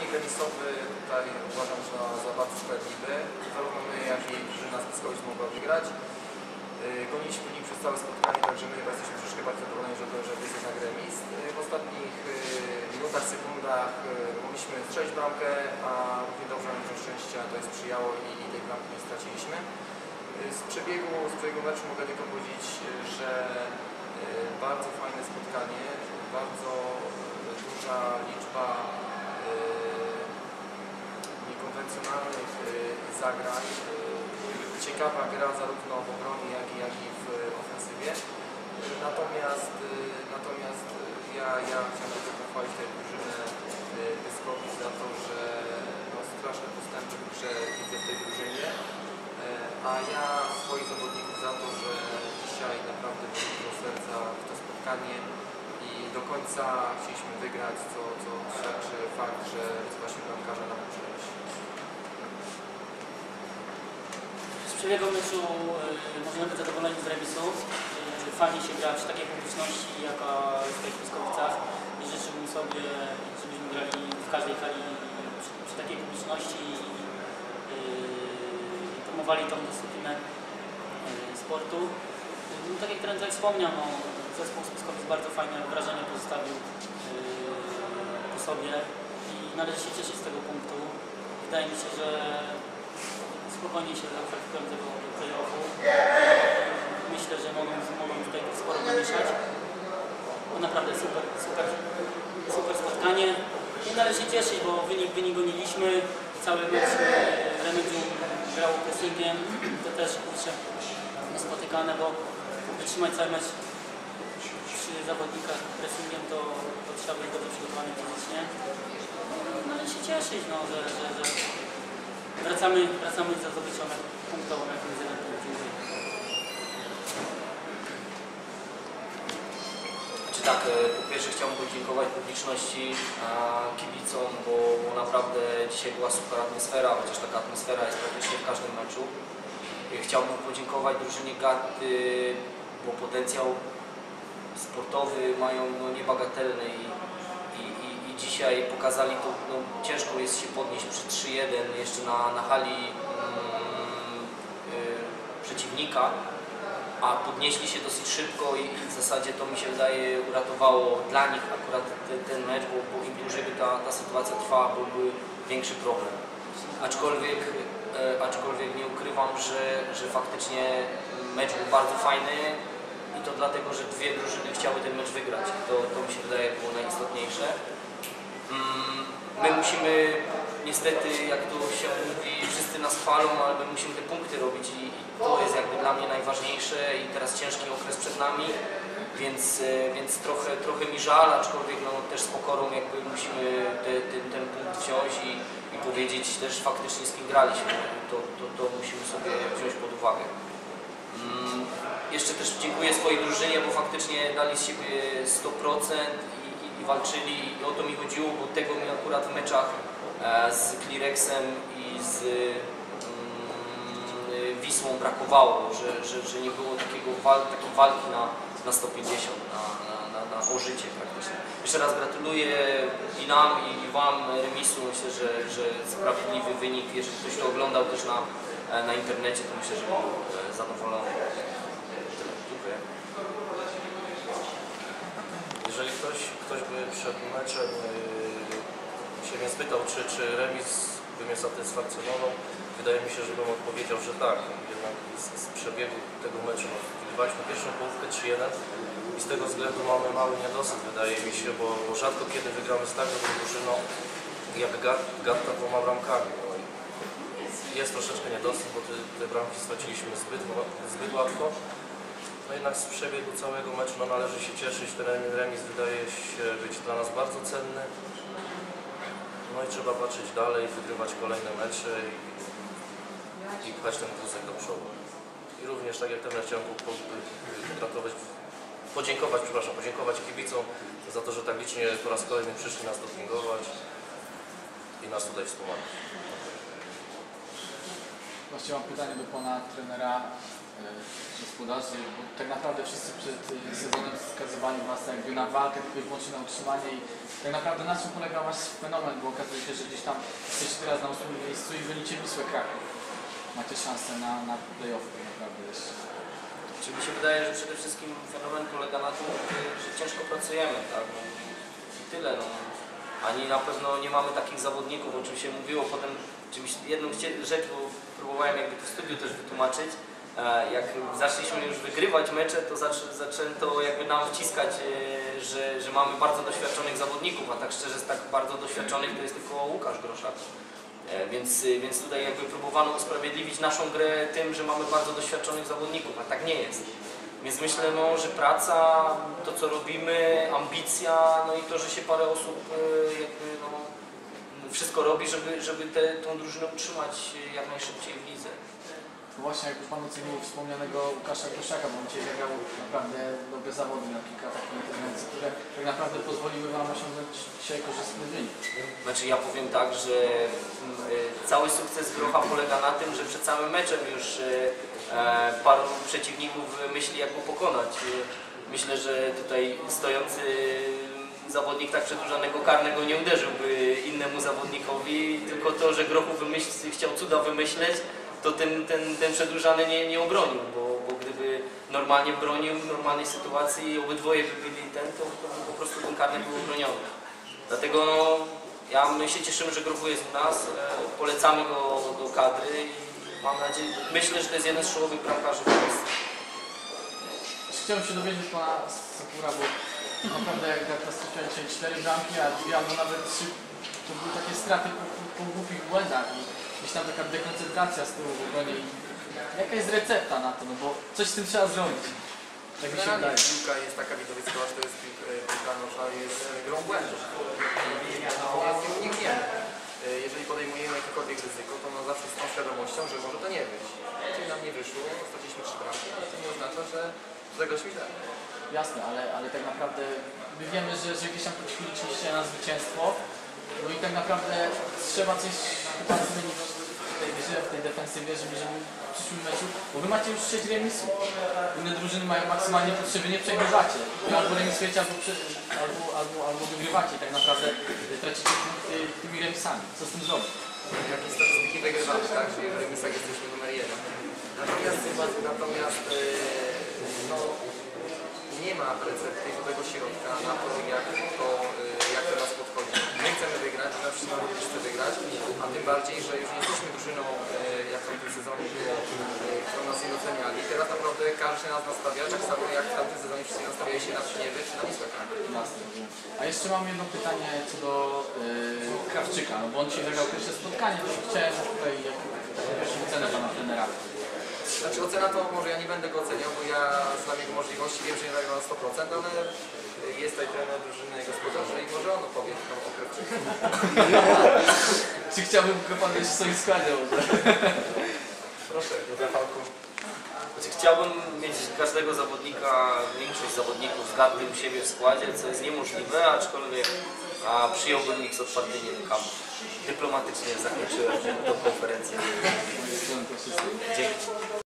wynik remisowy tutaj uważam za, za bardzo sprawiedliwy. Zarówno my, jak i drużyna z Pyskowic mogła wygrać. Yy, Goniliśmy nim przez całe spotkanie, także my chyba jesteśmy troszkę bardziej zadowoleni, że to, że to jest jednak remis. Yy, W ostatnich yy, minutach, sekundach yy, mogliśmy strzelić bramkę, a równie dobrze nam to szczęścia to jest sprzyjało i, tej bramki nie straciliśmy. Z przebiegu, z przebiegu meczu mogę tylko powiedzieć, że bardzo fajne spotkanie, bardzo duża liczba niekonwencjonalnych yy, zagrań. Yy, Ciekawa gra zarówno w obronie, jak i, jak i w ofensywie. Natomiast, natomiast ja, ja chciałem pochwalić tę drużynę Pyskowic za to, że no, straszne postępy widzę w tej drużynie. A ja swoich zawodników za to, że dzisiaj naprawdę włożyli serca w to spotkanie i do końca chcieliśmy wygrać, co, co świadczy fakt, że właśnie bramkarze nam przynieść. Z przebiegu meczu y, możemy być zadowoleni z remisu. Y, Fajnie się gra przy takiej publiczności, jaka jest w tych Pyskowicach i życzyłbym sobie, żebyśmy grali w każdej hali przy, przy takiej publiczności i y, promowali tą dyscyplinę sportu. No, tak jak trener wspomniał, no, zespół z Pyskowic bardzo fajne wrażenie pozostawił y, po sobie i należy się cieszyć z tego punktu. Wydaje mi się, że spokojnie się zakwalifikują tego play-offu. Myślę, że mogą, mogą tutaj sporo namieszać. Bo naprawdę super, super, super spotkanie. I należy się cieszyć, bo wynik, wynik goniliśmy. Cały mecz e, Remedium grał pressingiem. To też kurczę niespotykane, bo wytrzymać cały mecz przy zawodnikach pressingiem to, to trzeba być dobrze przygotowany fizycznie. No, należy się cieszyć, no, że, że, że Wracamy, wracamy za zdobyczą punktową jakimś elementem. Dziękuję. Znaczy tak, e, po pierwsze chciałbym podziękować publiczności, kibicom, bo, bo naprawdę dzisiaj była super atmosfera, chociaż taka atmosfera jest praktycznie w każdym meczu. E, Chciałbym podziękować drużynie Gatty, bo potencjał sportowy mają no, niebagatelny i, i, i, i dzisiaj pokazali to, no, ciężko jest się podnieść przy 3-1 jeszcze na, na hali mm, y, przeciwnika a podnieśli się dosyć szybko i w zasadzie to mi się wydaje uratowało dla nich akurat ten, ten mecz, bo, bo im dłużej by ta, ta sytuacja trwała, byłby większy problem. Aczkolwiek, e, aczkolwiek nie ukrywam, że, że faktycznie mecz był bardzo fajny i to dlatego, że dwie drużyny chciały ten mecz wygrać. To, to mi się wydaje było najistotniejsze. Mm, My musimy niestety, jak to się mówi, wszyscy nas chwalą, ale my musimy te punkty robić i, i to jest jakby dla mnie najważniejsze i teraz ciężki okres przed nami, więc, e, więc trochę, trochę mi żal, aczkolwiek no, też z pokorą jakby musimy te, ten, ten punkt wziąć i, i powiedzieć też faktycznie z kim graliśmy. To, to, to musimy sobie wziąć pod uwagę. Jeszcze też dziękuję swojej drużynie, bo faktycznie dali z siebie 100% i, i, i walczyli i o to mi chodziło, bo tego mi akurat w meczach e, z Klirexem i z mm, Wisłą brakowało, że, że, że nie było takiego wal, takiej walki na, na 150, na, na, na, na o życie praktycznie. Jeszcze raz gratuluję i nam i, i Wam remisu. Myślę, że, że sprawiedliwy wynik. Jeżeli ktoś to oglądał też na, e, na internecie, to myślę, że był e, zadowolony. Tyle. Dziękuję. Jeżeli ktoś, ktoś by przed meczem yy, się mnie spytał, czy, czy remis by mnie satysfakcjonował, wydaje mi się, że bym odpowiedział, że tak. Jednak z, z przebiegu tego meczu no, wygrywaliśmy pierwszą połówkę 3-1 i z tego względu mamy mały niedosyt, wydaje mi się, bo, bo rzadko kiedy wygramy z taką drużyną jak Gat- Gatta dwoma bramkami. No, jest troszeczkę niedosyt, bo te, te bramki straciliśmy zbyt, zbyt łatwo. No jednak z przebiegu całego meczu no, należy się cieszyć. Ten remis wydaje się być dla nas bardzo cenny. No i trzeba patrzeć dalej, wygrywać kolejne mecze i, i pchać ten wózek do przodu. I również tak jak ten chciałem po- pogratulować, podziękować, przepraszam, podziękować kibicom za to, że tak licznie po raz kolejny przyszli nas dopingować i nas tutaj wspomagać. Właśnie mam pytanie do pana trenera e, gospodarzy, bo tak naprawdę wszyscy przed e, sezonem skazywali was jakby na walkę, tylko wyłącznie na utrzymanie i tak naprawdę na czym polega wasz fenomen, bo okazuje się, że gdzieś tam jesteście teraz na ósmym miejscu i gonicie Wisłę Kraków. Macie szansę na, na play-off tak naprawdę jeszcze. Czy mi się wydaje, że przede wszystkim fenomen polega na tym, że ciężko pracujemy, tak? No, I tyle, no. Ani na pewno nie mamy takich zawodników, o czym się mówiło potem, czymś, jedną chcie- rzecz, bo próbowałem jakby w studiu też wytłumaczyć, e, jak zaczęliśmy już wygrywać mecze, to zaczę, zaczęto jakby nam wciskać, e, że, że mamy bardzo doświadczonych zawodników, a tak szczerze z tak bardzo doświadczonych to jest tylko Łukasz Groszak. E, Więc, więc tutaj jakby próbowano usprawiedliwić naszą grę tym, że mamy bardzo doświadczonych zawodników, a tak nie jest. Więc myślę, no, że praca, to co robimy, ambicja, no i to, że się parę osób jakby, no, wszystko robi, żeby, żeby tę tą drużynę utrzymać y, jak najszybciej w lidze. No właśnie, jak pan ocenił wspomnianego Łukasza Groszaka, bo on dzisiaj zagrał naprawdę dobre zawody na kilka takich interwencji, które tak naprawdę pozwoliły wam osiągnąć dzisiaj korzystny wynik. Znaczy ja powiem tak, że mm, y, cały sukces Grocha polega na tym, że przed samym meczem już e, paru przeciwników myśli jak go pokonać. Myślę, że tutaj stojący zawodnik tak przedłużanego karnego nie uderzyłby innemu zawodnikowi, tylko to, że Grochu wymyśl, chciał cuda wymyśleć, to ten, ten, ten przedłużany nie, nie obronił, bo, bo gdyby normalnie bronił w normalnej sytuacji obydwoje by byli ten, to, po prostu ten karny był obroniony. Dlatego no, ja, my się cieszymy, że Grochu jest u nas, e, polecamy go do kadry i mam nadzieję, myślę, że to jest jeden z czołowych bramkarzy w Polsce. Chciałem się dowiedzieć pana Sakura, bo naprawdę jak jak nastawiłem dzisiaj cztery bramki, a dwie albo nawet trzy, to były takie straty po, po, po głupich błędach i gdzieś tam taka dekoncentracja z tyłu w obronie. I Jaka jest recepta na to, no bo coś z tym trzeba zrobić. Tak mi się wydaje. piłka jest taka widowiskowa, że to jest piłka, e, piłka nożna, jest e, grą błędów. Ją nie. E, Jeżeli podejmujemy jakiekolwiek ryzyko, to no zawsze z tą świadomością, że może to nie wyjść. Czyli nam nie wyszło, straciliśmy trzy bramki, ale to nie oznacza, że zagraliśmy źle. Jasne, ale, ale tak naprawdę my wiemy, że, że gdzieś tam poćwiliście na zwycięstwo. No i tak naprawdę trzeba coś chyba zmienić w tej grze, w tej defensywie, żeby, żeby w przyszłym meczu, bo wy macie już 6 remisów. Inne drużyny mają maksymalnie potrzeby, nie przegrywacie. Albo remisujecie, albo, prze, albo, albo, albo wygrywacie. Tak naprawdę tracicie punkty tymi remisami. Co z tym zrobić? Jakie statystyki wygrywamy, tak? Czyli w remisach jesteśmy numer jeden. Natomiast, natomiast e, no, nie ma recepty tego środka na to, jak to, e, jak to nas podchodzi. My chcemy wygrać, nasz zawód chce wygrać, a tym bardziej, że już nie jesteśmy drużyną, e, jak w tym sezonie było, którą nas nie doceniali. Teraz naprawdę się nas nastawiać, tak samo jak w tamtym sezonie wszyscy nastawiali się na Przyniewy czy na. Jasne. A jeszcze mam jedno pytanie co do yy, Krawczyka, no bo on dzisiaj zagrał pierwsze spotkanie, chciałem tutaj jakąś cenę pana trenera. Znaczy ocena to może ja nie będę go oceniał, bo ja znam jego możliwości, wiem, że nie zagrał na 100%, ale jest tutaj trener drużyny gospodarzy i może on opowie o o. Czy chciałbym go pan jeszcze w swoim składzie może? Proszę, Rafałku. Znaczy, chciałbym mieć każdego zawodnika, większość zawodników zgadnych u siebie w składzie, co jest niemożliwe, aczkolwiek a przyjąłbym ich z otwartymi rękami. Dyplomatycznie zakończyłem tę konferencję. Dzięki.